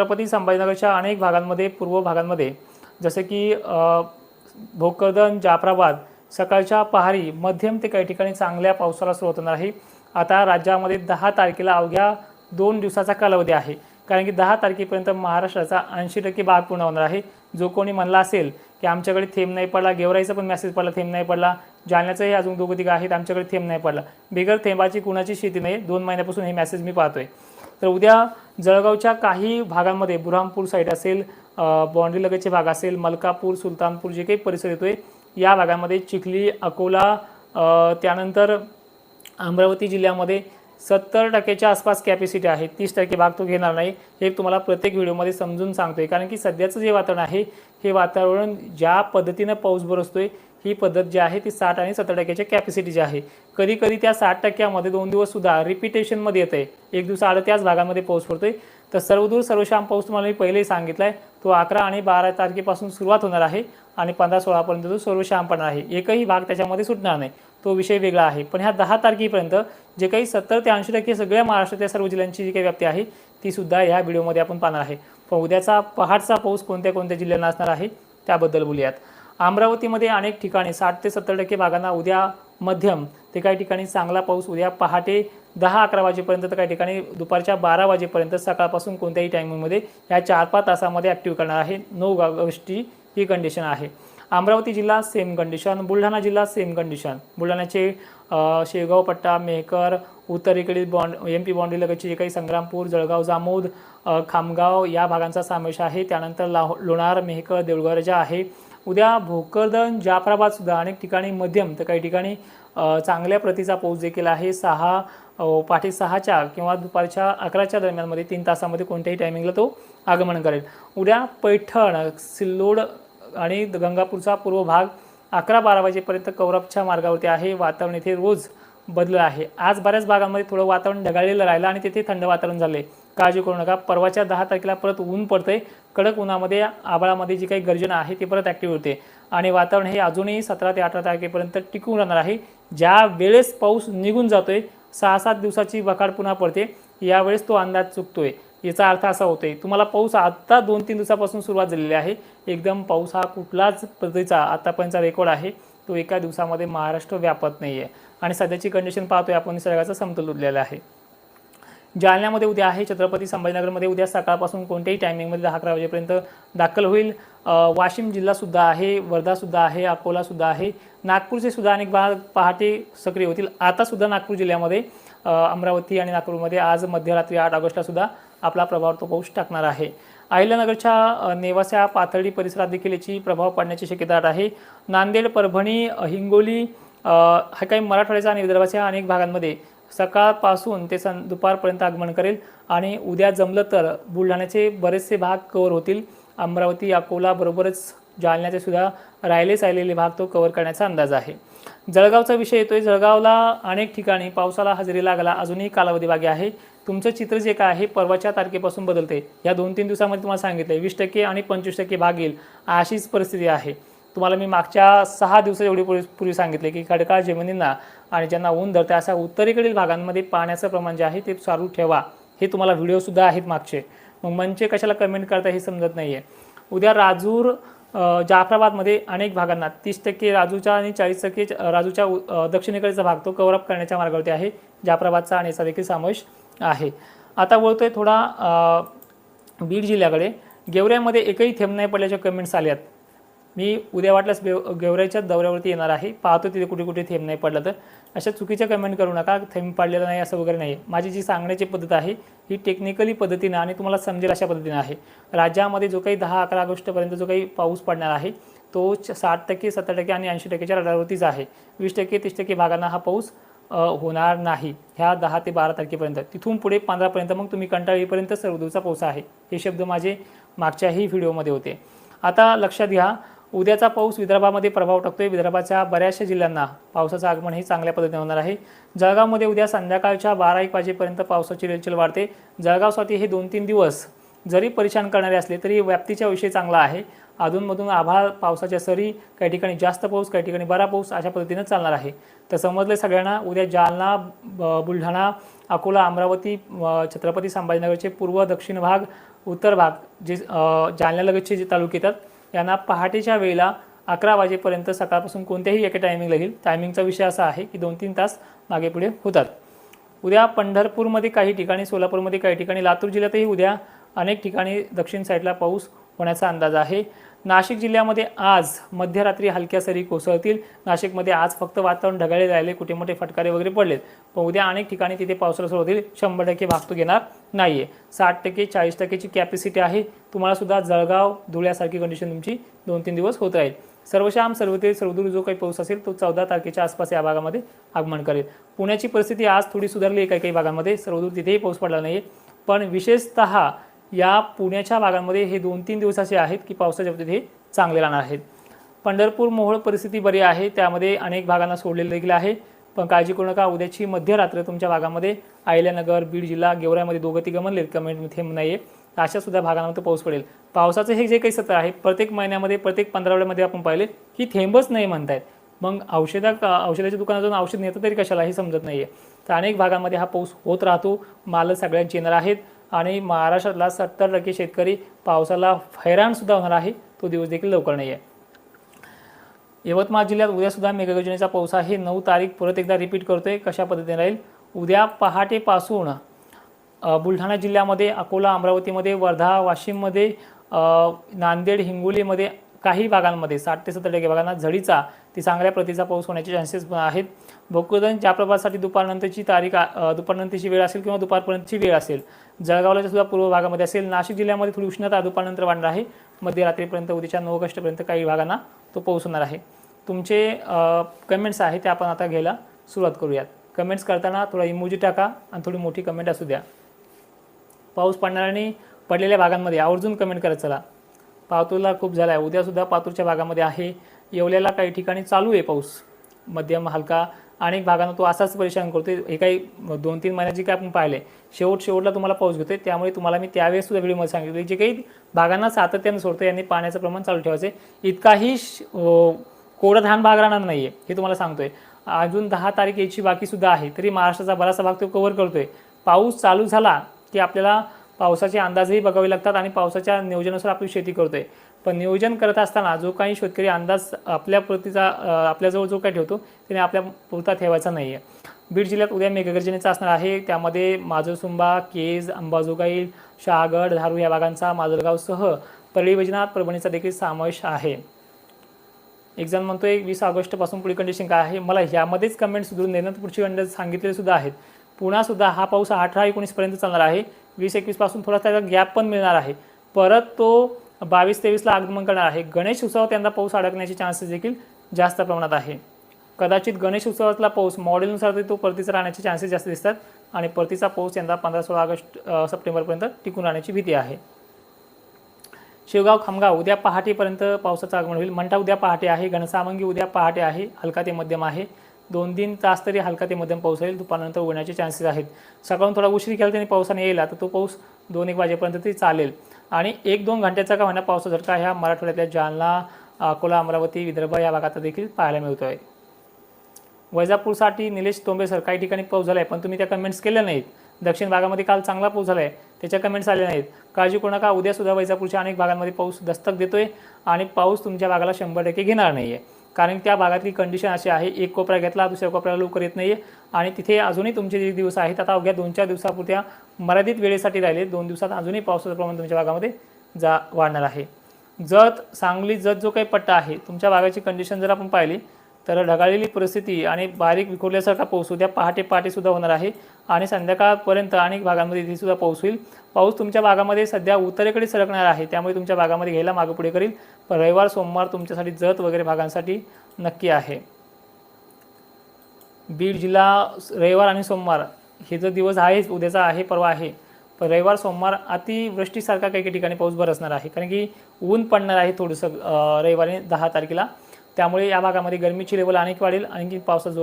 छत्रपती संभाजीनगरच्या अनेक भागांमध्ये पूर्व भागांमध्ये जसं की भोकरदन जाफराबाद सकाळच्या पहारी मध्यम ते काही ठिकाणी चांगल्या पावसाला सुरुवात होणार आहे. आता राज्यामध्ये दहा तारखेला अवघ्या दोन दिवसाचा कालावधी आहे. कारण की दहा तारखेपर्यंत महाराष्ट्राचा ऐंशी टक्के भाग पूर्ण होणार आहे. जो कोणी म्हणला असेल की आमच्याकडे थेंब नाही पडला गेवराईचा पण मेसेज पडला थेंब नाही पडला जालन्याचंही अजून दोघं तिघं आहेत आमच्याकडे थेंब नाही पडला. बिगर थेंबाची कुणाची शेती नाही दोन महिन्यापासून हे मेसेज मी पाहतोय. तर उद्या जळगावच्या काही भागांमध्ये बुरहामपूर साईड असेल बाँड्री लगतचे भाग असेल मलकापूर सुलतानपूर जे काही परिसर येतोय या भागामध्ये चिखली अकोला त्यानंतर अमरावती जिल्ह्यामध्ये सत्तर टक्क्याच्या आसपास कॅपॅसिटी आहे. तीस टक्के भाग तो घेणार नाही. हे तुम्हाला प्रत्येक व्हिडिओमध्ये समजून सांगतोय. कारण की सध्याचं जे वातावरण आहे हे वातावरण ज्या पद्धतीनं पाऊस बरसतोय ही पद्धत जी आहे ती साठ आणि सत्तर टक्क्याच्या कॅपॅसिटीची आहे. कधी कधी त्या साठ टक्क्यामध्ये दोन दिवस सुद्धा रिपिटेशनमध्ये येतं आहे एक दिवस आड त्याच भागामध्ये पाऊस पडतो आहे तर सर्वदूर सर्वश्याम पाऊस तुम्हाला मी पहिलेही सांगितला आहे तो अकरा आणि बारा तारखेपासून सुरुवात होणार आहे आणि पंधरा सोळापर्यंत तो सर्वश्याम पडणार आहे. एकही भाग त्याच्यामध्ये सुटणार नाही. तो विषय वेगळा आहे. पण ह्या दहा तारखेपर्यंत जे काही सत्तर ते ऐंशी टक्के सगळ्या महाराष्ट्रातल्या सर्व जिल्ह्यांची जी काही व्याप्ती आहे ती सुद्धा ह्या व्हिडिओमध्ये आपण पाहणार आहे. पण उद्याचा पहाटचा पाऊस कोणत्या कोणत्या जिल्ह्यांना असणार आहे त्याबद्दल बोलूयात. अमरावतीमध्ये अनेक ठिकाणी साठ ते सत्तर टक्के भागांना उद्या मध्यम ते काही ठिकाणी चांगला पाऊस उद्या पहाटे दहा अकरा वाजेपर्यंत तर काही ठिकाणी दुपारच्या बारा वाजेपर्यंत सकाळपासून कोणत्याही टायमिंगमध्ये या चार पाच तासामध्ये ॲक्टिव्ह करणार आहे. नऊ ऑगस्टची ही कंडिशन आहे. अमरावती जिल्हा सेम कंडिशन बुलढाणा जिल्हा सेम कंडिशन बुलढाण्याचे शेगाव पट्टा मेहकर उत्तरेकडील बॉन्ड एम पी बाँड्री लगतचे जे काही संग्रामपूर जळगाव जामोद खामगाव या भागांचा समावेश आहे. त्यानंतर लाहो लोणार मेहकर देऊळगरजा आहे. उद्या भोकरदन जाफराबाद सुद्धा अनेक ठिकाणी मध्यम तर काही ठिकाणी चांगल्या प्रतीचा पाऊस देखील आहे. सहा पाठी पहाटे सहाच्या किंवा दुपारच्या अकराच्या दरम्यानमध्ये तीन तासामध्ये कोणत्याही टायमिंगला तो आगमन करेल. उद्या पैठण सिल्लोड आणि गंगापूरचा पूर्व भाग अकरा बारा वाजेपर्यंत कौरवच्या मार्गावरती आहे. वातावरण इथे रोज बदललं आहे. आज बऱ्याच भागांमध्ये थोडं वातावरण ढगाळलेलं राहिलं आणि तिथे थंड वातावरण झाले काळजी करू नका. परवाच्या दहा तारखेला परत ऊन पडतंय. कडक उन्हामध्ये आभाळामध्ये जी काही गर्जना आहे ती परत ॲक्टिव्ह होते. आणि वातावरण हे अजूनही सतरा ते अठरा तारखेपर्यंत टिकून राहणार आहे. ज्या वेळेस पाऊस निघून जातोय सहा सात दिवसाची बकाड पुन्हा पडते. यावेळेस तो अंदाज चुकतोय. याचा अर्थ असा होतो आहे तुम्हाला पाऊस आत्ता दोन तीन दिवसापासून सुरुवात झालेली आहे. एकदम पाऊस हा कुठलाच पद्धतीचा आत्तापर्यंतचा रेकॉर्ड आहे. तो एका दिवसामध्ये महाराष्ट्र व्यापत नाही आहे आणि सध्याची कंडिशन पाहतोय आपण निसर्गाचा समतोल उरलेला आहे. जालन्यामध्ये उद्या आहे. छत्रपती संभाजीनगरमध्ये उद्या सकाळपासून कोणत्याही टायमिंगमध्ये दहा अकरा वाजेपर्यंत दाखल होईल. वाशिम जिल्हासुद्धा आहे वर्धासुद्धा आहे अकोलासुद्धा आहे. नागपूरचे सुद्धा अनेक भाग पहाटे सक्रिय होतील. आतासुद्धा नागपूर जिल्ह्यामध्ये अमरावती आणि नागपूरमध्ये आज मध्यरात्री आठ ऑगस्टलासुद्धा आपला प्रभाव तो पाऊस टाकणार आहे. अहिल्यानगरच्या नेवास्या नेवासा पाथर्डी परिसरात देखील याची प्रभाव पडण्याची शक्यता आहे. नांदेड परभणी हिंगोली हा काही मराठवाड्याच्या आणि विदर्भाच्या अनेक भागांमध्ये सकाळपासून ते सं दुपारपर्यंत आगमन करेल. आणि उद्या जमलं तर बुलढाण्याचे बरेचसे भाग कवर होतील. अमरावती अकोला बरोबरच जालन्याचे सुद्धा राहिले सायलेले भाग तो कवर करण्याचा अंदाज आहे. जळगावचा विषय येतोय. जळगावला अनेक ठिकाणी पावसाला हजेरी लागला. अजूनही कालावधी बाकी आहे. तुमचं चित्र जे काय आहे परवाच्या तारखेपासून बदलते या दोन तीन दिवसामध्ये तुम्हाला सांगितलं वीस टक्के आणि पंचवीस टक्के भाग येईल अशीच परिस्थिती आहे. तुम्हाला मी मागच्या सहा दिवसा एवढी पूर्वी पूर्वी सांगितले की खडकाळ जमिनींना आणि ज्यांना ऊन धरते अशा उत्तरेकडील भागांमध्ये पाण्याचं प्रमाण जे आहे ते चालू ठेवा. हे तुम्हाला व्हिडिओसुद्धा आहेत मागचे. मग मनचे कशाला कमेंट करता हे समजत नाही आहे उद्या राजूर जाफराबादमध्ये अनेक भागांना तीस टक्के राजूच्या आणि चाळीस टक्के राजूच्या उ- दक्षिणेकडचा भाग तो कवरअप करण्याच्या मार्गावरती आहे. जाफराबादचा आणि याचा देखील समावेश आहे. आता बोलतोय थोडा बीड जिल्ह्याकडे. गेवऱ्यामध्ये एकही थेंब नाही पडल्याच्या कमेंट्स आल्यात. मी उद्या वाटल्यास बेव गेवऱ्याच्या दौऱ्यावरती येणार आहे. पाहतो तिथे कुठे कुठे थेंब नाही पडलं तर. अशा चुकीच्या कमेंट करू नका. थेंब पडलेला नाही असं वगैरे नाही. माझी जी सांगण्याची पद्धत आहे ही टेक्निकली पद्धतीनं आणि तुम्हाला समजेल अशा पद्धतीनं आहे. राज्यामध्ये जो काही दहा अकरा ऑगस्टपर्यंत जो काही पाऊस पडणार आहे तो साठ टक्के सत्तर टक्के आणि ऐंशी टक्केच्या रडारवरतीच आहे. वीस टक्के तीस टक्के भागांना हा पाऊस होणार नाही. ह्या दहा ते बारा तारखेपर्यंत. तिथून पुढे पंधरापर्यंत मग तुम्ही कंटाळीपर्यंत सर्वदूरचा पाऊस आहे. हे शब्द माझे मागच्याही व्हिडिओमध्ये होते. आता लक्षात घ्या उद्याचा पाऊस विदर्भामध्ये प्रभाव टाकतोय. विदर्भाच्या बऱ्याचशा जिल्ह्यांना पावसाचं आगमन हे चांगल्या पद्धतीने होणार आहे. जळगावमध्ये उद्या संध्याकाळच्या बारा एक वाजेपर्यंत पावसाची रेलचेल वाढते. जळगावसाठी हे दोन तीन दिवस जरी परेशान करणारे असले तरी व्याप्तीच्या विषय चांगला आहे. अधूनमधून आभाळ पावसाच्या सरी काही ठिकाणी जास्त पाऊस काही ठिकाणी बरा पाऊस अशा पद्धतीनं चालणार आहे. तर समजले सगळ्यांना उद्या जालना ब- बुलढाणा अकोला अमरावती छत्रपती संभाजीनगरचे पूर्व दक्षिण भाग उत्तर भाग जे जालन्यालगतचे जे तालुके येतात यांना पहाटेच्या वेळेला अकरा वाजेपर्यंत सकाळपासून कोणत्याही एका टायमिंग येईल. टायमिंगचा विषय असा आहे की दोन तीन तास मागे पुढे होतात. उद्या पंढरपूरमध्ये काही ठिकाणी सोलापूरमध्ये काही ठिकाणी लातूर जिल्ह्यातही उद्या अनेक ठिकाणी दक्षिण साईडला पाऊस होण्याचा अंदाज आहे. नाशिक जिल्ह्यामध्ये आज मध्यरात्री हलक्या सरी कोसळतील. नाशिकमध्ये आज फक्त वातावरण ढगाळे राहिले कुठे मोठे फटकारे वगैरे पडलेत. पण उद्या अनेक ठिकाणी तिथे पावसाला सुरू होतील. शंभर टक्के भागतो घेणार नाही आहे साठ टक्के चाळीस टक्केची कॅपॅसिटी आहे. तुम्हाला सुद्धा जळगाव धुळ्यासारखी कंडिशन तुमची दोन तीन दिवस होत राहील. सर्वशाम सर्वते सर्वदूर जो काही पाऊस असेल तो चौदा तारखेच्या आसपास या भागामध्ये आगमन करेल. पुण्याची परिस्थिती आज थोडी सुधारली आहे काही काही भागामध्ये. सर्वदूर तिथेही पाऊस पडला नाही पण विशेषतः या पुण्याच्या भागांमध्ये हे दोन तीन दिवस असे आहेत की पावसाच्या बाबतीत हे चांगले राहणार आहेत. पंढरपूर मोहोळ परिस्थिती बरी आहे त्यामध्ये अनेक भागांना सोडलेलं देखील आहे. पण काळजी करू नका उद्याची मध्यरात्र तुमच्या भागामध्ये अहिल्यानगर बीड जिल्हा गेवरामध्ये दोघं तिघं म्हणलेत कमेंट थेंब नाही आहे अशा सुद्धा भागांमध्ये पाऊस पडेल. पावसाचं हे जे काही सत्र आहे प्रत्येक महिन्यामध्ये प्रत्येक पंधरावड्यामध्ये आपण पाहिले की थेंबच नाही म्हणतायत. मग औषधा औषधाच्या दुकानात जाऊन औषध नेतं तरी कशाला हे समजत नाही आहे तर अनेक भागामध्ये हा पाऊस होत राहतो. माल सगळ्यांचे येणार आहेत. आणि महाराष्ट्रातला सत्तर टक्के शेतकरी पावसाला हैराणसुद्धा होणार आहे. तो दिवस देखील लवकर नाही आहे यवतमाळ जिल्ह्यात उद्यासुद्धा मेघगर्जनेचा पाऊस आहे. नऊ तारीख परत एकदा रिपीट करतोय. कशा पद्धतीने राहील? उद्या पहाटेपासून बुलढाणा जिल्ह्यामध्ये अकोला अमरावतीमध्ये वर्धा वाशिममध्ये नांदेड हिंगोलीमध्ये काही भागांमध्ये साठ ते सत्तर टक्के भागांना झडीचा ती चांगल्या प्रतीचा पाऊस होण्याचे चान्सेस पण आहेत. भोकरदन जाप्रभासाठी दुपारनंतरची तारीख दुपारनंतरची वेळ असेल किंवा दुपारपर्यंतची वेळ असेल जळगावला सुद्धा पूर्व भागामध्ये असेल. नाशिक जिल्ह्यामध्ये थोडी उष्णता दुपारनंतर वाढणार आहे. मध्यरात्रीपर्यंत उद्याच्या नऊ ऑगस्टपर्यंत काही भागांना तो पाऊस होणार आहे. तुमचे कमेंट्स आहेत ते आपण आता घ्यायला सुरुवात करूयात. कमेंट्स करताना थोडा इमोजी टाका आणि थोडी मोठी कमेंट असू द्या. पाऊस पडणाऱ्यांनी पडलेल्या भागांमध्ये आवर्जून कमेंट करत चला. पातूरला खूप झाला आहे उद्यासुद्धा पातूरच्या भागामध्ये आहे. येवल्याला काही ठिकाणी चालू आहे पाऊस. मध्यम हलका अनेक भागांना तो असाच परेशान करतोय. हे काही दोन तीन महिन्याची काय आपण पाहिले शेवट शेवटला तुम्हाला पाऊस घेतोय. त्यामुळे तुम्हाला मी त्यावेळेस सुद्धा व्हिडिओमध्ये सांगितलं. जे काही भागांना सातत्यानं सोडतो यांनी पाण्याचं प्रमाण चालू ठेवायचं आहे इतकाही श- कोरडा धान भाग राहणार नाही आहे हे तुम्हाला सांगतोय. अजून दहा तारीख याची बाकीसुद्धा आहे. तरी महाराष्ट्राचा बराचसा भाग तो कव्हर करतोय. पाऊस चालू झाला की आपल्याला पावसाचे अंदाजही बघावे लागतात आणि पावसाच्या नियोजनानुसार आपली शेती करतोय. पण नियोजन करत असताना जो काही शेतकरी अंदाज आपल्या प्रतीचा आपल्याजवळ जो काही ठेवतो त्याने आपल्या पुरता ठेवायचा नाही आहे बीड जिल्ह्यात उद्या मेघगर्जनेचा असणार आहे. त्यामध्ये माजोसुंबा केज अंबाजोगाई शहागड धारू या भागांचा माजलगावसह परळी वैजनाथ परभणीचा देखील समावेश आहे. एक जण म्हणतोय वीस ऑगस्टपासून पुढील कंडिशन काय आहे. मला ह्यामध्येच कमेंट सुधारून देण्यात पुढची अंदाज सांगितलेले सुद्धा आहेत. पुण्यासुद्धा हा पाऊस अठरा एकोणीसपर्यंत चालणार आहे. वीस एकवीसपासून थोडा त्याचा गॅप पण मिळणार आहे. परत तो बावीस तेवीसला आगमन करणार आहे. गणेश उत्सव त्यांना पाऊस अडकण्याचे चान्सेस देखील जास्त प्रमाणात आहे. कदाचित गणेश उत्सवातला पाऊस मॉडेलनुसार तरी तो परतीचा राहण्याचे चान्सेस जास्त दिसतात आणि परतीचा पाऊस यंदा पंधरा सोळा ऑगस्ट सप्टेंबरपर्यंत टिकून राहण्याची भीती आहे. शिवगाव खामगाव उद्या पहाटेपर्यंत पावसाचं आगमन होईल. मंठा उद्या पहाटे आहे. घनसामंगी उद्या पहाटे आहे. हलका ते मध्यम आहे. दोन तीन तास तरी हलका ते मध्यम पाऊस येईल दुपारनंतर उघडण्याचे चान्सेस आहेत. सकाळून थोडा उशीर केला तरी पावसाने येईल. तर तो पाऊस दोन एक वाजेपर्यंत तरी चालेल. आणि एक दोन घंट्याचा का होणार पावसाचा झटका ह्या मराठवाड्यातल्या जालना अकोला अमरावती विदर्भ या भागात देखील पाहायला मिळतो आहे वैजापूरसाठी निलेश तोंबे सर काही ठिकाणी पाऊस झाला आहे पण तुम्ही त्या कमेंट्स केल्या नाहीत. दक्षिण भागामध्ये काल चांगला पाऊस झाला आहे त्याच्या कमेंट्स आल्या नाहीत. काळजी करू नका उद्यासुद्धा वैजापूरच्या अनेक भागांमध्ये पाऊस दस्तक देतोय आणि पाऊस तुमच्या भागाला शंभर टक्के घेणार नाही आहे कारण त्या भागातली कंडिशन अशी आहे एक कोपरा घेतला दुसऱ्या कोपऱ्याला लवकर येत नाही आहे आणि तिथे अजूनही तुमचे जे दिवस आहेत आता अवघ्या दोन चार दिवसापुरत्या मर्यादित वेळेसाठी राहिले. दोन दिवसात अजूनही पावसाचं प्रमाण तुमच्या भागामध्ये जा वाढणार आहे. जत सांगली जत जो काही पट्टा आहे तुमच्या भागाची कंडिशन जर आपण पाहिली तर ढगाळलेली परिस्थिती आणि बारीक विखुरल्यासारखा पाऊस उद्या पहाटे पहाटेसुद्धा होणार आहे आणि संध्याकाळपर्यंत अनेक भागांमध्ये इथेसुद्धा पाऊस होईल. पाऊस तुमच्या भागामध्ये सध्या उत्तरेकडे सरकणार आहे त्यामुळे तुमच्या भागामध्ये घ्यायला मागं पुढे करील. पण रविवार सोमवार तुमच्यासाठी जत वगैरे भागांसाठी नक्की आहे. बीड जिल्हा रविवार आणि सोमवार हे जो दिवस आहे उद्याचा आहे परवा आहे. पण रविवार सोमवार अतिवृष्टीसारखा काही काही ठिकाणी पाऊस बरसणार आहे. कारण की ऊन पडणार आहे थोडंसं रविवारी दहा तारखेला. त्यामुळे या भागामध्ये गरमीची लेवल अनेक वाढेल आणखी पावसाचा